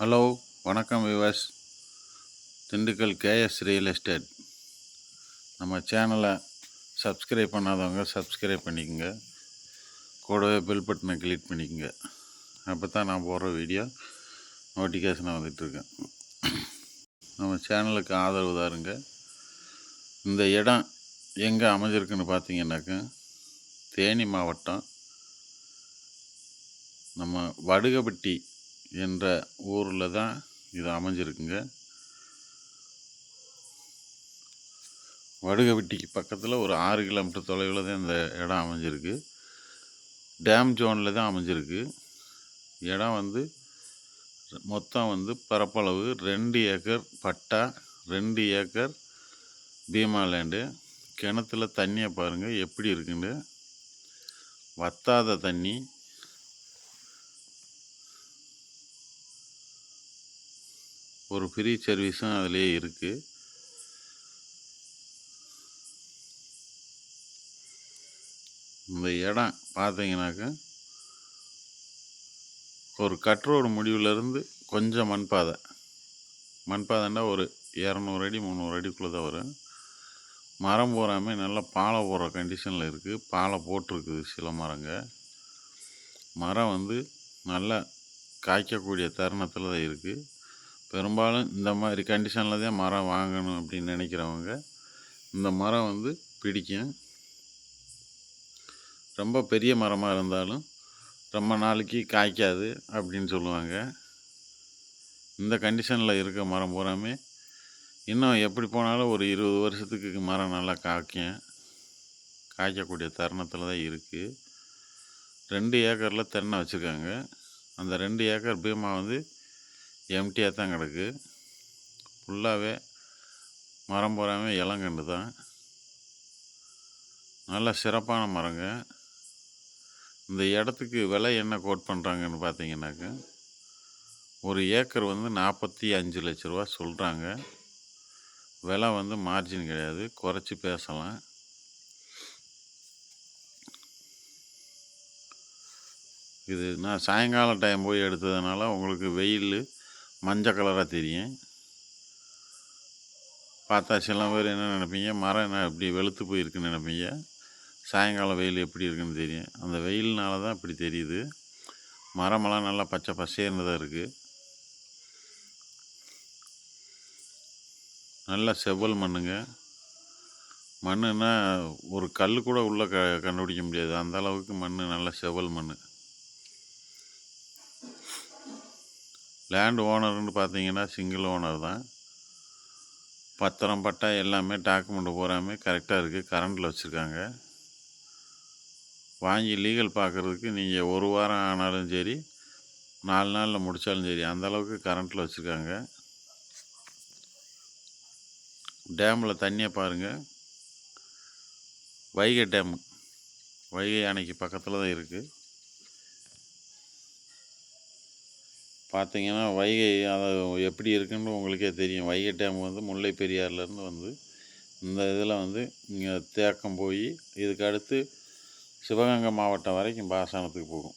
Hello வணக்கம் Vivas Dindigul KS real estate. நம்ம சேனலை சப்ஸ்கிரைப் பண்ணாதவங்க சப்ஸ்கிரைப் பண்ணிக்கோங்க. கூடவே பெல் பட்டனை கிளிக் பண்ணிக்கோங்க. அப்போ தான் நான் போடுற வீடியோ நோட்டிஃபிகேஷனாக வந்துட்டுருக்கேன். நம்ம சேனலுக்கு ஆதரவு தாருங்க. இந்த இடம் எங்கே அமைஞ்சிருக்குன்னு பார்த்தீங்கன்னாக்கா தேனி மாவட்டம். நம்ம வடுகப்பட்டி என்ற ஊரில் தான் இது அமைஞ்சிருக்குங்க. வடுகப்பட்டிக்கு பக்கத்தில் ஒரு ஆறு கிலோமீட்டர் தொலைவில் தான் இந்த இடம் அமைஞ்சிருக்கு. டேம் ஜோனில் தான் அமைஞ்சிருக்கு. இடம் வந்து மொத்தம் வந்து பரப்பளவு ரெண்டு ஏக்கர் பட்டா ரெண்டு ஏக்கர் பீமா லேண்டு. கிணத்துல தண்ணியை பாருங்கள் எப்படி இருக்குன்னு. வத்தாத தண்ணி ஒரு ஃப்ரீ சர்வீஸும் அதிலே இருக்குது இந்த இடம் பார்த்தீங்கன்னாக்கா ஒரு கட்ரோடு முடிவுலேருந்து கொஞ்சம் மண்பாதை. மண்பாதைன்னா ஒரு இரநூறு அடி முந்நூறு அடிக்குள்ளே தான் வரும். மரம் பூராமே நல்லா பாலை போடுற கண்டிஷனில் இருக்குது பாலை போட்டிருக்குது சில மரங்க. மரம் வந்து நல்லா காய்க்கக்கூடிய தருணத்தில் தான் இருக்குது பெரும்பாலும் இந்த மாதிரி கண்டிஷனில் தான் மரம் வாங்கணும் அப்படின்னு நினைக்கிறவங்க இந்த மரம் வந்து பிடிக்கும். ரொம்ப பெரிய மரமாக இருந்தாலும் ரொம்ப நாளைக்கு காய்க்காது அப்படின்னு சொல்லுவாங்க. இந்த கண்டிஷனில் இருக்க மரம் பூராமே இன்னும் எப்படி போனாலும் ஒரு இருபது வருஷத்துக்கு மரம் நல்லா காய்க்கும். காய்க்கக்கூடிய தருணத்தில் தான் இருக்குது ரெண்டு ஏக்கரில் தென்னை வச்சுருக்காங்க. அந்த ரெண்டு ஏக்கர் பீமா வந்து எம்டியாக தான் கிடக்கு. ஃபுல்லாகவே மரம் பூராமே இளங்கண்டு தான். நல்ல சிறப்பான மரங்க. இந்த இடத்துக்கு விலை என்ன கோட் பண்ணுறாங்கன்னு பார்த்தீங்கன்னாக்க ஒரு ஏக்கர் வந்து நாற்பத்தி அஞ்சு லட்ச ரூபா சொல்கிறாங்க விலை வந்து மார்ஜின் கிடையாது. குறைச்சி பேசலாம். இது நான் சாயங்காலம் டைம் போய் எடுத்ததுனால உங்களுக்கு வெயில் மஞ்சள் கலராக தெரியும். பார்த்தா சில பேர் என்ன நினைப்பீங்க? மரம் என்ன இப்படி வெளுத்து போயிருக்குன்னு நினைப்பீங்க? சாயங்காலம் வெயில் எப்படி இருக்குன்னு தெரியும். அந்த வெயில்னால தான் இப்படி தெரியுது. மரமெல்லாம் நல்லா பச்சை பசேர்னு தான் இருக்குது நல்லா செவ்வல் மண்ணுங்க. மண்ணுன்னா ஒரு கல் கூட உள்ளே க கண்டுபிடிக்க முடியாது. அந்த அளவுக்கு மண் நல்ல செவ்வல் மண் லேண்ட் ஓனர்னு பார்த்தீங்கன்னா சிங்கிள் ஓனர் தான். பத்திரம் பட்டா எல்லாமே டாக்குமெண்ட் பூராமே கரெக்டாக இருக்குது கரண்டில் வச்சுருக்காங்க. வாங்கி லீகல் பார்க்குறதுக்கு நீங்கள் ஒரு வாரம் ஆனாலும் சரி நாலு நாளில் முடித்தாலும் சரி அந்தளவுக்கு கரண்ட்டில் வச்சுருக்காங்க. டேமில் தண்ணியை பாருங்கள் வைகை டேம் வைகை அணைக்கு பக்கத்தில் தான் இருக்குது பார்த்தீங்கன்னா வைகை அதை எப்படி இருக்குன்னு உங்களுக்கே தெரியும். வைகை டேம் வந்து முல்லை பெரியாறுலேருந்து வந்து இந்த இதில் வந்து இங்கே தேக்கம் போய் இதுக்கு அடுத்து சிவகங்கை மாவட்டம் வரைக்கும் பாசனத்துக்கு போகும்.